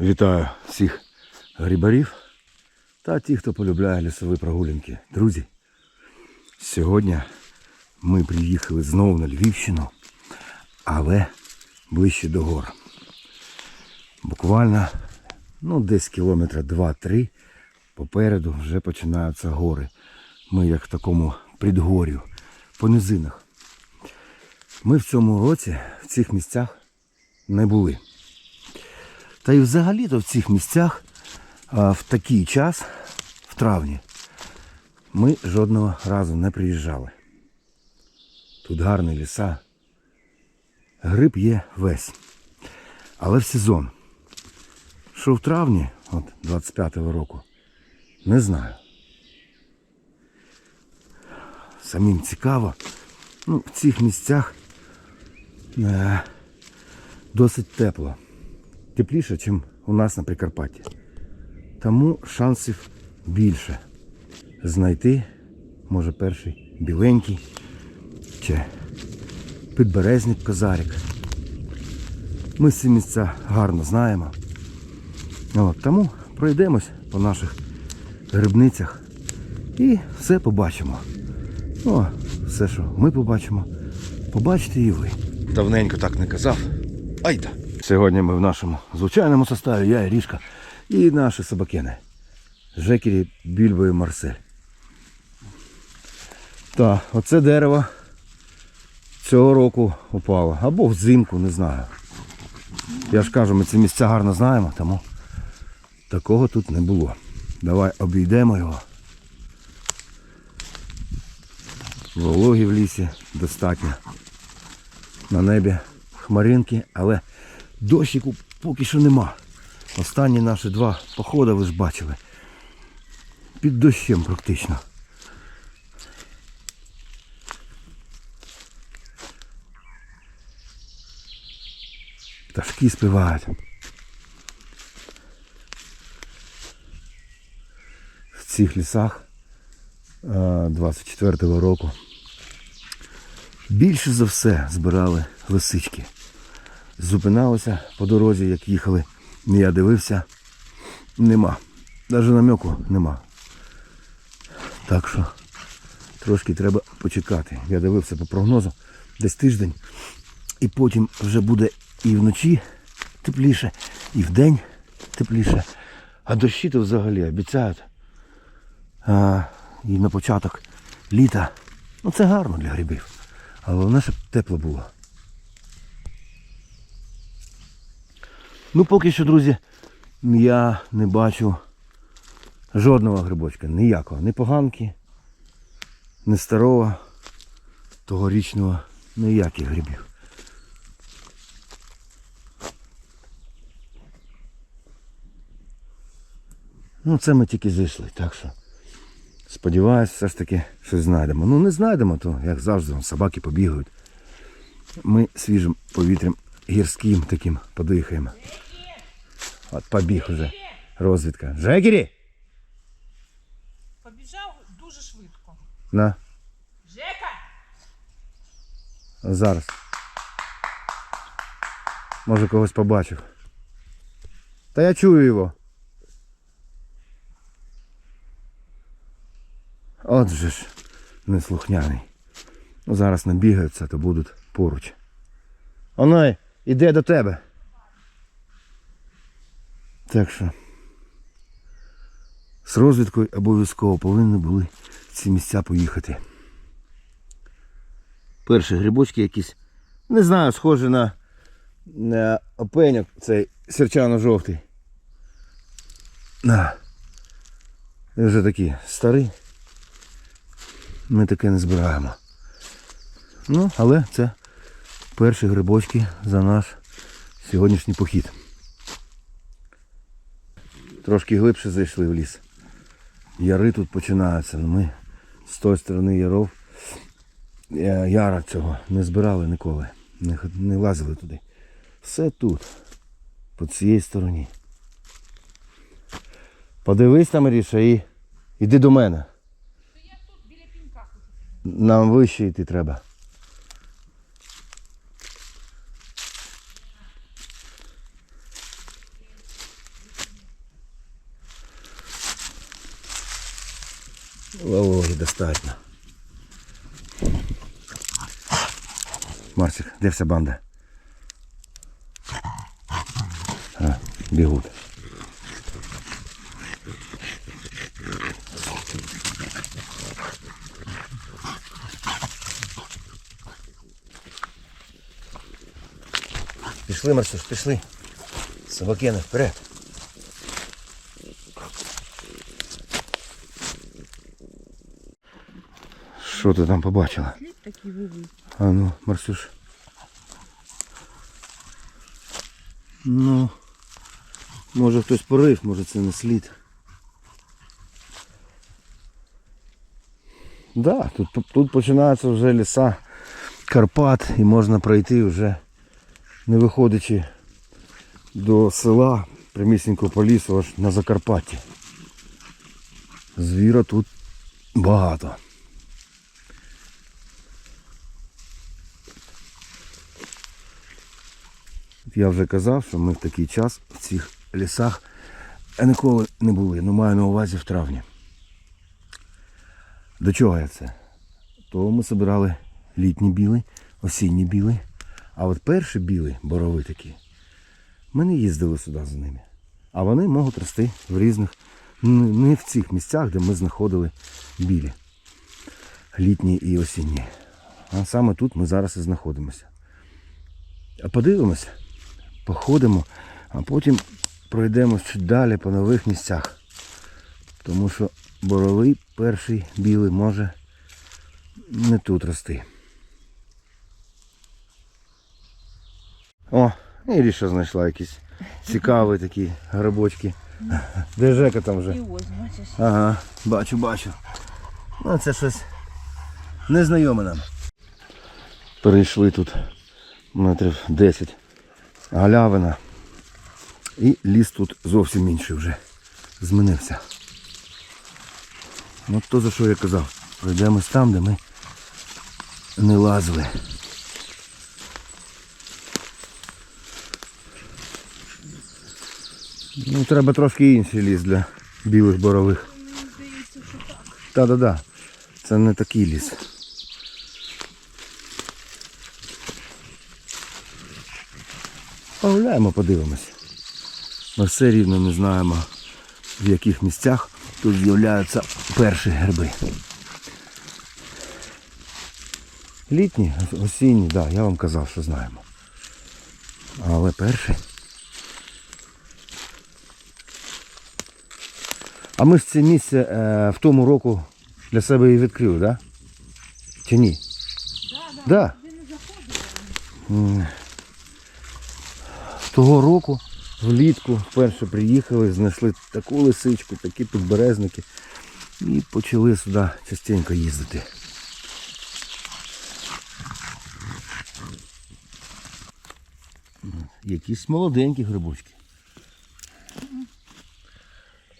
Вітаю всіх грибарів та тих, хто полюбляє лісові прогулянки. Друзі, сьогодні ми приїхали знову на Львівщину, але ближче до гор. Буквально ну, десь кілометра 2-3 попереду вже починаються гори. Ми як в такому предгор'ю, по низинах. Ми в цьому році в цих місцях не були. Та й взагалі-то в цих місцях в такий час, в травні, ми жодного разу не приїжджали. Тут гарні ліса. Гриб є весь. Але в сезон. Що в травні, от 25-го року, не знаю. Самим цікаво. Ну, в цих місцях е, досить тепло тепліше, ніж у нас на Прикарпатті. Тому шансів більше знайти, може перший біленький чи підберезник козарик. Ми ці місця гарно знаємо. От, тому пройдемось по наших грибницях і все побачимо. О, все, що ми побачимо, побачите і ви. Давненько так не казав. Айда! Сьогодні ми в нашому звичайному составі, я і Рішка, і наші собакени. Жекері, Більбо і Марсель. Так, оце дерево цього року упало. Або взимку, не знаю. Я ж кажу, ми ці місця гарно знаємо, тому такого тут не було. Давай обійдемо його. Вологі в лісі достатньо. На небі хмаринки, але дощику поки що нема. Останні наші два походи ви ж бачили. Під дощем практично. Пташки співають. В цих лісах е, 24-го року більше за все збирали лисички. Зупиналися по дорозі, як їхали. Я дивився. Нема. Навіть намеку нема. Так що трошки треба почекати. Я дивився по прогнозу десь тиждень. І потім вже буде і вночі тепліше, і вдень тепліше. А дощі то взагалі обіцяють. А, і на початок літа. Ну це гарно для грибів. Але головне, щоб тепло було. Ну поки що, друзі, я не бачу жодного грибочка, ніякого. Ні поганки, ні старого, тогорічного, ніяких грибів. Ну це ми тільки зайшли, так що сподіваюсь, все ж таки щось знайдемо. Ну не знайдемо, то як завжди собаки побігають. Ми свіжим повітрям гірським таким подихаємо. От побіг уже розвідка. Жекері! Побіжав дуже швидко. На, Жека! зараз. Може когось побачив. Та я чую його. От же ж, неслухняний. Ну, зараз набігаються, то будуть поруч. Онай, іде до тебе. Так що з розвідкою обов'язково повинні були в ці місця поїхати. Перші грибочки якісь, не знаю, схожі на, на опеньок цей серчано-жовтий. На. Він вже такі старі. Ми таке не збираємо. Ну, але це перші грибочки за наш сьогоднішній похід. Трошки глибше зайшли в ліс. Яри тут починаються. Ну, Ми з тої сторони яров е, яра цього не збирали ніколи. Не, не лазили туди. Все тут. По цій стороні. Подивись там, Ріша, і іди до мене. Нам вище йти треба. Вологи достатньо. Марсик, де вся банда? А, бігуть. Пішли, Марсюш, пішли. Собакени, вперед. Що ти там побачила? Вивий. А ну, Марсюш. Ну, може хтось порив, може це не слід. Да, тут, тут починаються вже ліса Карпат і можна пройти вже не виходячи до села, прямісінько по лісу аж на Закарпатті. Звіра тут багато. Я вже казав, що ми в такий час в цих лісах ніколи не були, ну маю на увазі в травні. До чого я це? То ми збирали літні біли, осінні біли. А от перші біли, борови такі, ми не їздили сюди за ними. А вони можуть рости в різних, не в цих місцях, де ми знаходили білі. Літні і осінні. А саме тут ми зараз і знаходимося. А подивимося, походимо, а потім пройдемо чуть далі по нових місцях. Тому що боровий перший білий може не тут рости. О, Іріша знайшла якісь цікаві такі грибочки. Де Жека там вже? І. Ага, бачу, бачу. Ну, це щось незнайоме нам. Перейшли тут метрів 10 галявина. І ліс тут зовсім інший вже змінився. Ну то за що я казав. Пройдемось там, де ми не лазили. Ну, треба трошки інший ліс для білих борових. Та-да-да. Це не такий ліс. Погуляємо, подивимось. Ми все рівно не знаємо, в яких місцях тут з'являються перші гриби. Літні, осінні, так, да, я вам казав, що знаємо. Але перші. А ми ж це місце е, в тому року для себе і відкрили, так? Да? Чи ні? Да, да. Да. Ви не заходили. Того року влітку вперше приїхали, знайшли таку лисичку, такі підберезники і почали сюди частенько їздити. Якісь молоденькі грибочки.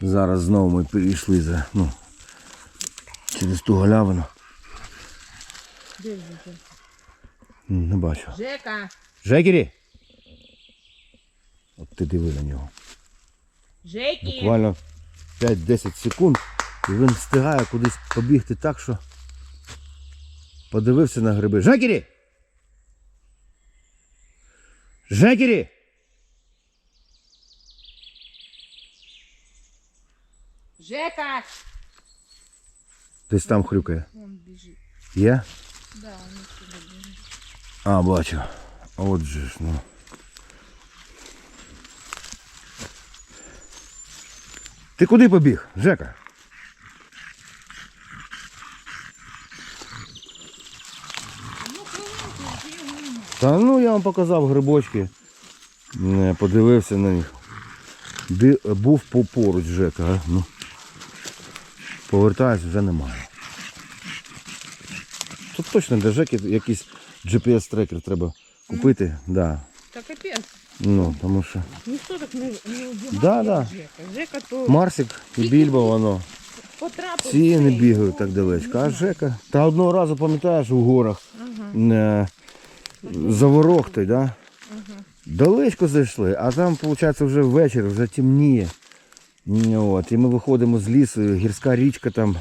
Зараз знову ми перейшли за, ну, через ту галявину. Де Жека? Не бачу. Жека! Жекері! От ти диви на нього. Жекі! Буквально 5-10 секунд і він встигає кудись побігти так, що подивився на гриби. Жекері! Жекері! Жека! Десь там хрюкає. Вон біжить. Є? Да, він сюди біжить. А, бачу. Отже ж, ну. Ти куди побіг, Жека? Та ну я вам показав грибочки. Подивився на них. Ди- був по- поруч Жека, а? Ну. Повертаюсь, вже немає. Тут точно для Жеки якийсь GPS-трекер треба купити. Да. Ну, тому що Ніхто так не, не Да, да. Жека. Жека то Марсик і Більбо воно. потрапив. Ці не бігають так далечко. А Жека. Та одного разу пам'ятаєш у горах. е, За ворохтой, да? Далечко зайшли, а там, виходить, вже ввечері, вже темніє. Ну, От, і ми виходимо з лісу, гірська річка там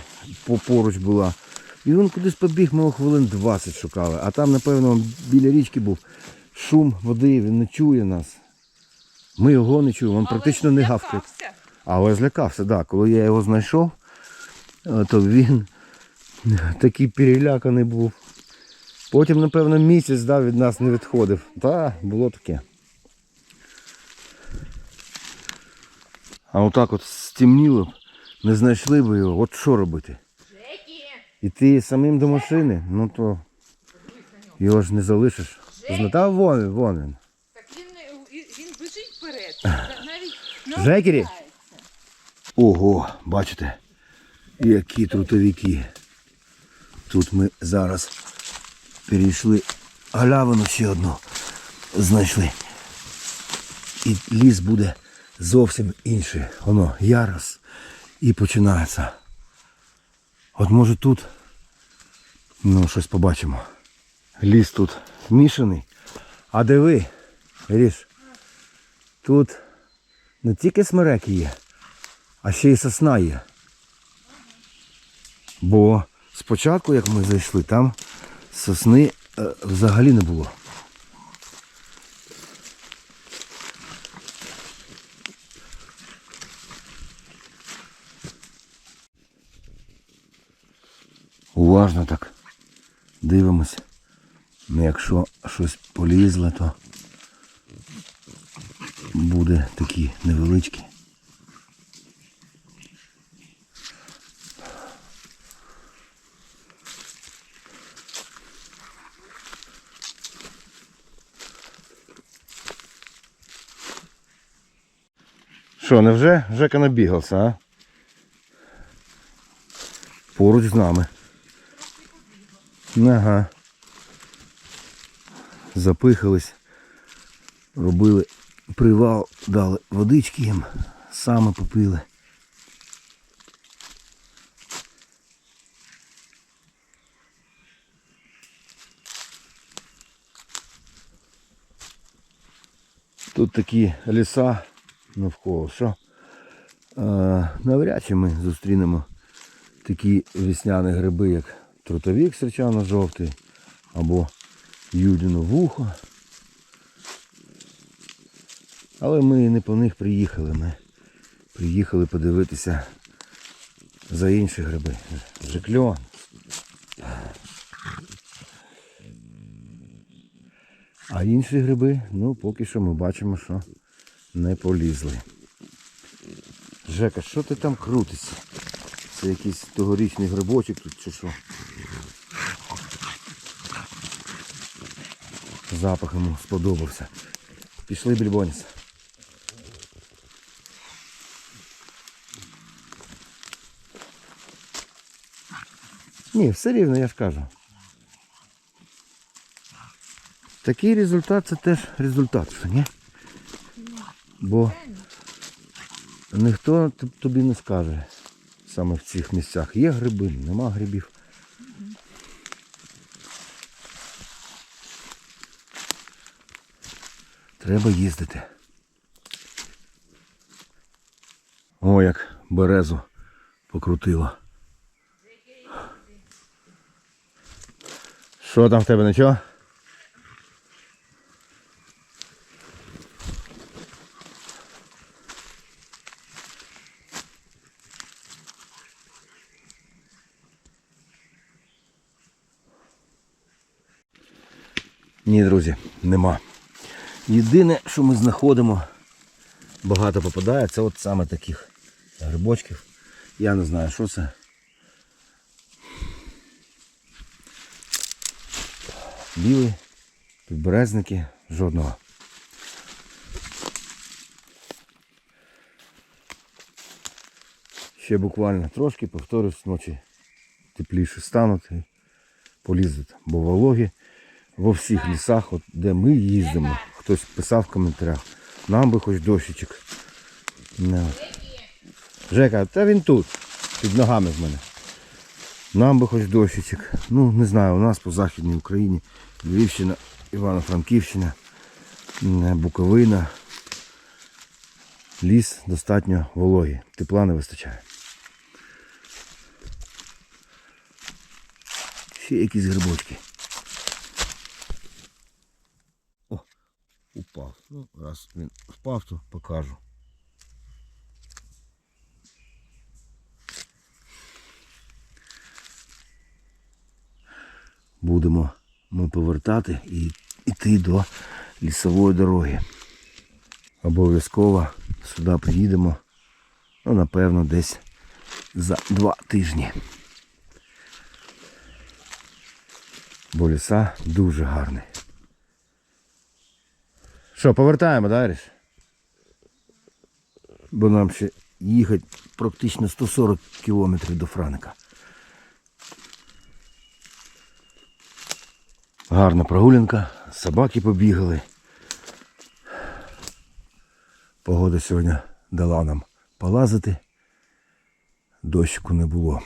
по- поруч була. І він кудись побіг, ми його хвилин 20 шукали. А там, напевно, біля річки був шум води, він не чує нас. Ми його не чуємо, він практично не гавкає. Але злякався, так. Коли я його знайшов, е, то він такий переляканий був. Потім, напевно, місяць да, від нас не відходив. Так, було таке. А отак от стемніло б, не знайшли б його, от що робити? Іти самим до машини, ну то його ж не залишиш. Зна- вон, він, вон він. Так він, він, біжить вперед. Навіть не Жекері? Ого, бачите, які трутовики. Тут ми зараз перейшли галявину ще одну знайшли. І ліс буде зовсім інший. Воно ярос і починається. От може тут ну, щось побачимо. Ліс тут змішаний. А диви, Ріш, тут не тільки смереки є, а ще й сосна є. Бо спочатку, як ми зайшли, там сосни е, взагалі не було. Уважно так дивимось. Ну, Якщо щось полізло, то буде такі невеличкі. Що, невже Жека набігався, а? Поруч з нами. Ага. Запихались, робили привал, дали водички їм, саме попили. Тут такі ліса навколо, що е, навряд чи ми зустрінемо такі весняні гриби, як трутовік срічано-жовтий або юдино вухо. Але ми не по них приїхали. Ми приїхали подивитися за інші гриби. Жикльон. А інші гриби, ну поки що ми бачимо, що не полізли. Жека, що ти там крутишся? Це якийсь тогорічний грибочок тут чи що? Запах йому сподобався. Пішли більбоніс. Ні, все рівно, я ж кажу. Такий результат це теж результат, що ні? Бо ніхто тобі не скаже саме в цих місцях. Є гриби, нема грибів. Треба їздити. О, як березу покрутило. Що там в тебе нічого? Ні, друзі, нема. Єдине, що ми знаходимо, багато попадає, це от саме таких грибочків. Я не знаю, що це. Білий, підберезники, жодного. Ще буквально трошки, повторюсь, ночі тепліше стануть і полізуть. Бо вологі во всіх лісах, от, де ми їздимо, хтось писав в коментарях, нам би хоч дощечок. Жека, та він тут, під ногами в мене. Нам би хоч дощечок. Ну, не знаю, у нас по Західній Україні, Львівщина, Івано-Франківщина, Буковина. Ліс достатньо вологий, тепла не вистачає. Ще якісь грибочки. О, упав. Ну, раз він впав, то покажу. Будемо ми повертати і йти до лісової дороги. Обов'язково сюди приїдемо, ну, напевно, десь за два тижні. Бо ліса дуже гарні. Що, повертаємо, да? Бо нам ще їхати практично 140 кілометрів до Франика. Гарна прогулянка, собаки побігали. Погода сьогодні дала нам полазити. Дощику не було.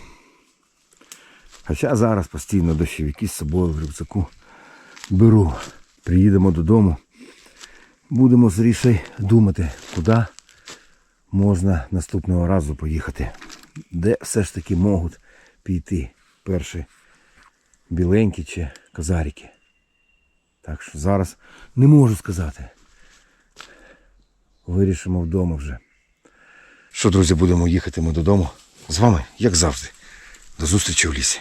Хоча зараз постійно дощовики з собою в рюкзаку беру. Приїдемо додому. Будемо з Рішей думати, куди можна наступного разу поїхати. Де все ж таки можуть піти перші біленькі чи казарики. Так що зараз не можу сказати. Вирішимо вдома вже. Що, друзі, будемо їхати ми додому. З вами, як завжди. До зустрічі у лісі.